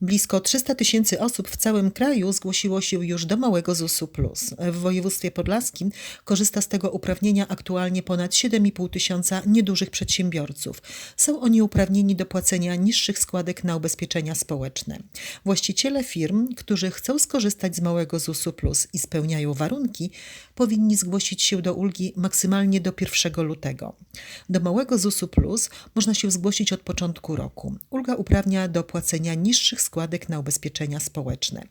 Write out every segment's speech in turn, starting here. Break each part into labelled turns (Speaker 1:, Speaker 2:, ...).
Speaker 1: Blisko 300 tysięcy osób w całym kraju zgłosiło się już do małego ZUS-u Plus. W województwie podlaskim korzysta z tego uprawnienia aktualnie ponad 7,5 tysiąca niedużych przedsiębiorców. Są oni uprawnieni do płacenia niższych składek na ubezpieczenia społeczne. Właściciele firm, którzy chcą skorzystać z małego ZUS-u Plus i spełniają warunki, powinni zgłosić się do ulgi maksymalnie do 1 lutego. Do małego ZUS-u Plus można się zgłosić od początku roku. Ulga uprawnia do płacenia niższych składek na ubezpieczenia społeczne.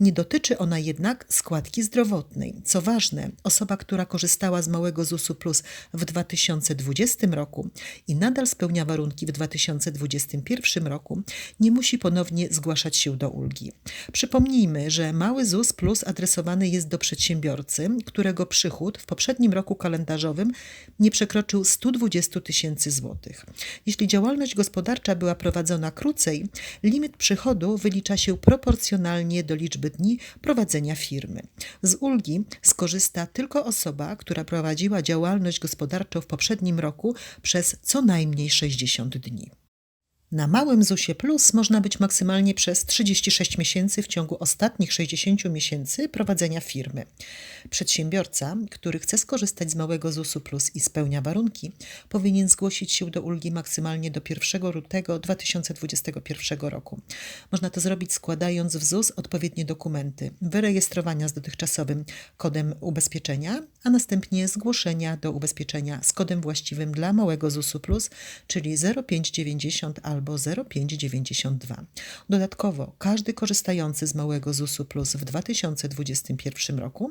Speaker 1: Nie dotyczy ona jednak składki zdrowotnej. Co ważne, osoba, która korzystała z małego ZUS-u Plus w 2020 roku i nadal spełnia warunki w 2021 roku, nie musi ponownie zgłaszać się do ulgi. Przypomnijmy, że mały ZUS Plus adresowany jest do przedsiębiorcy, którego przychód w poprzednim roku kalendarzowym nie przekroczył 120 tysięcy złotych. Jeśli działalność gospodarcza była prowadzona krócej, limit przychodu wylicza się proporcjonalnie do liczby dni prowadzenia firmy. Z ulgi skorzysta tylko osoba, która prowadziła działalność gospodarczą w poprzednim roku przez co najmniej 60 dni. Na małym ZUS-ie Plus można być maksymalnie przez 36 miesięcy w ciągu ostatnich 60 miesięcy prowadzenia firmy. Przedsiębiorca, który chce skorzystać z małego ZUS-u Plus i spełnia warunki, powinien zgłosić się do ulgi maksymalnie do 1 lutego 2021 roku. Można to zrobić składając w ZUS odpowiednie dokumenty, wyrejestrowania z dotychczasowym kodem ubezpieczenia, a następnie zgłoszenia do ubezpieczenia z kodem właściwym dla małego ZUS-u Plus, czyli 0590 albo albo 0,592. Dodatkowo każdy korzystający z małego ZUS-u Plus w 2021 roku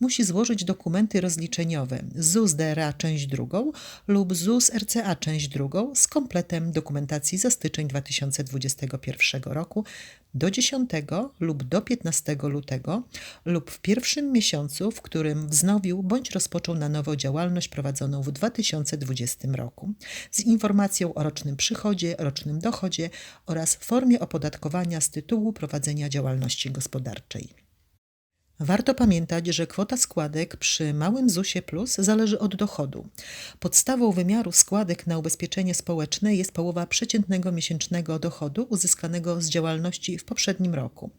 Speaker 1: musi złożyć dokumenty rozliczeniowe ZUS DRA część drugą lub ZUS RCA część drugą z kompletem dokumentacji za styczeń 2021 roku do 10 lub do 15 lutego lub w pierwszym miesiącu, w którym wznowił bądź rozpoczął na nowo działalność prowadzoną w 2020 roku, z informacją o rocznym przychodzie, rocznym dochodzie oraz formie opodatkowania z tytułu prowadzenia działalności gospodarczej. Warto pamiętać, że kwota składek przy małym ZUS-ie Plus zależy od dochodu. Podstawą wymiaru składek na ubezpieczenie społeczne jest połowa przeciętnego miesięcznego dochodu uzyskanego z działalności w poprzednim roku.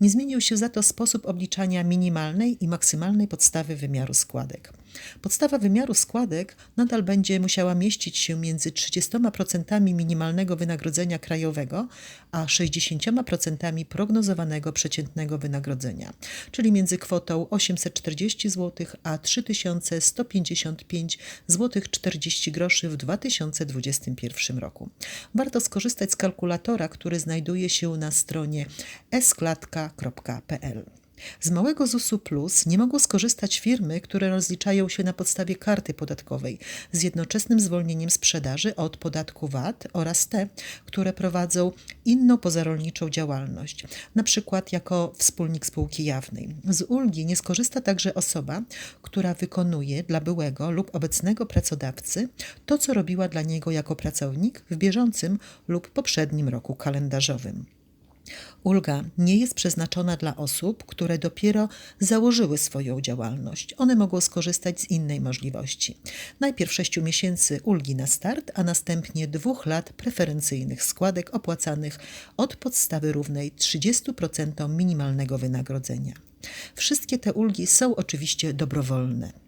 Speaker 1: Nie zmienił się za to sposób obliczania minimalnej i maksymalnej podstawy wymiaru składek. Podstawa wymiaru składek nadal będzie musiała mieścić się między 30% minimalnego wynagrodzenia krajowego a 60% prognozowanego przeciętnego wynagrodzenia, czyli między kwotą 840 zł a 3155 zł 40 groszy w 2021 roku. Warto skorzystać z kalkulatora, który znajduje się na stronie esklatka.pl. Z małego ZUS-u Plus nie mogą skorzystać firmy, które rozliczają się na podstawie karty podatkowej z jednoczesnym zwolnieniem sprzedaży od podatku VAT oraz te, które prowadzą inną pozarolniczą działalność, przykład jako wspólnik spółki jawnej. Z ulgi nie skorzysta także osoba, która wykonuje dla byłego lub obecnego pracodawcy to, co robiła dla niego jako pracownik w bieżącym lub poprzednim roku kalendarzowym. Ulga nie jest przeznaczona dla osób, które dopiero założyły swoją działalność. One mogą skorzystać z innej możliwości. Najpierw 6 miesięcy ulgi na start, a następnie dwóch lat preferencyjnych składek opłacanych od podstawy równej 30% minimalnego wynagrodzenia. Wszystkie te ulgi są oczywiście dobrowolne.